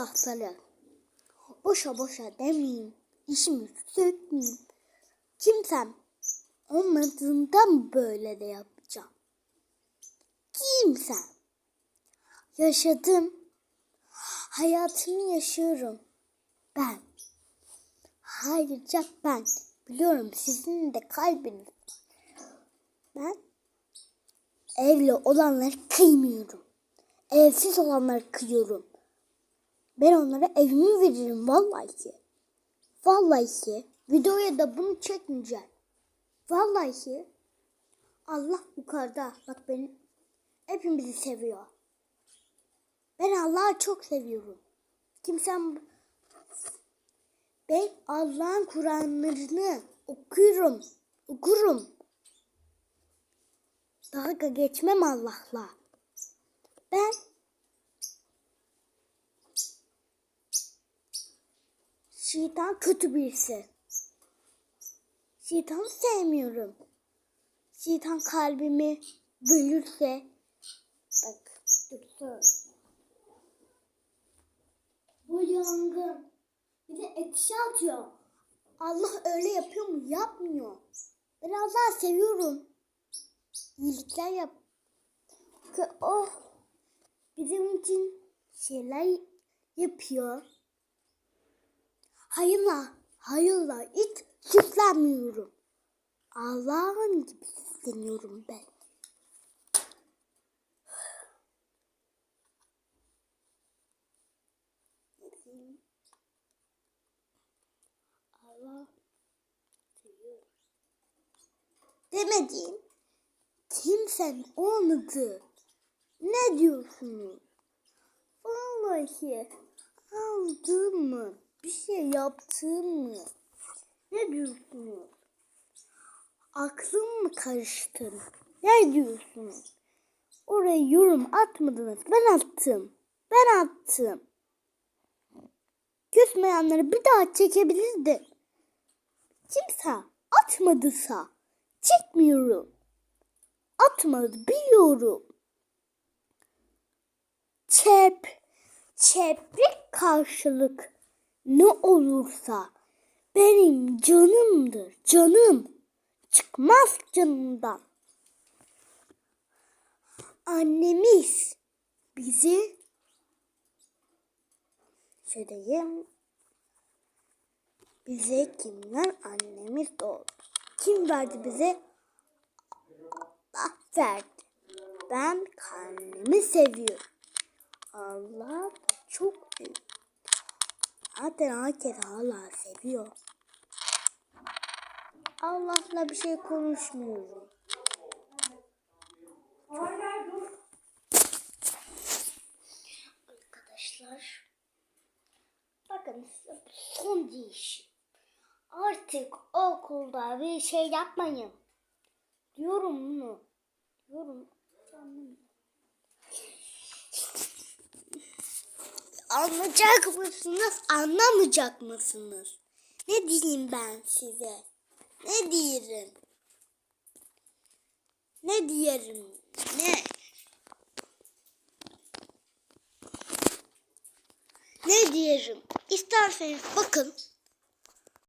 lafları. Boşa boşa demeyeyim. İşimi sökmeyeyim. Kimsem olmadığından böyle de yapacağım. Kimsem. Yaşadım. Hayatımı yaşıyorum. Ben. Ayrıca ben. Biliyorum sizin de kalbiniz. Ben evli olanları kıymıyorum. Evsiz olanları kıyıyorum. Ben onlara evimi veririm vallahi. Vallahi videoya da bunu çekmeyeceğim. Vallahi Allah yukarıda. Bak beni hepimizi seviyor. Ben Allah'ı çok seviyorum. Kimsem ben Allah'ın Kur'anlarını okuyorum. Okurum. Dalga geçmem Allah'la. Ben şeytan kötü birisi. Şeytanı sevmiyorum. Şeytan kalbimi bölürse bak dur Bu yangın. Bir de ekşi atıyor. Allah öyle yapıyor mu? Yapmıyor. Ben Allah'ı seviyorum. İyilikler yap. Ki o bizim için şeyler yapıyor. Hayırla, hayırla hiç süslenmiyorum. Allah'ın gibi süsleniyorum ben. Allah seviyorum. Demediğim kimsen olmadı. Ne diyorsunuz? Vallahi aldım yaptım mı? Ne diyorsunuz? Aklım mı karıştı? Ne diyorsunuz? Oraya yorum atmadınız. Ben attım. Ben attım. Küsmeyenleri bir daha çekebilirdi. Kimse atmadıysa çekmiyorum. Atmadı biliyorum. Çep, çeprik karşılık ne olursa benim canımdır, canım. Çıkmaz canımdan. Annemiz bizi söyleyeyim. Bize kimler annemiz doğdu? Kim verdi bize? Allah verdi. Ben karnımı seviyorum. Allah çok büyük. Zaten herkes Allah seviyor. Allah'la bir şey konuşmuyorum. Arkadaşlar. Bakın son değişim. Artık okulda bir şey yapmayın. Diyorum bunu. Diyorum. Anlayacak mısınız? Anlamayacak mısınız? Ne diyeyim ben size? Ne diyelim? Ne diyelim? Ne? Ne diyelim? İsterseniz bakın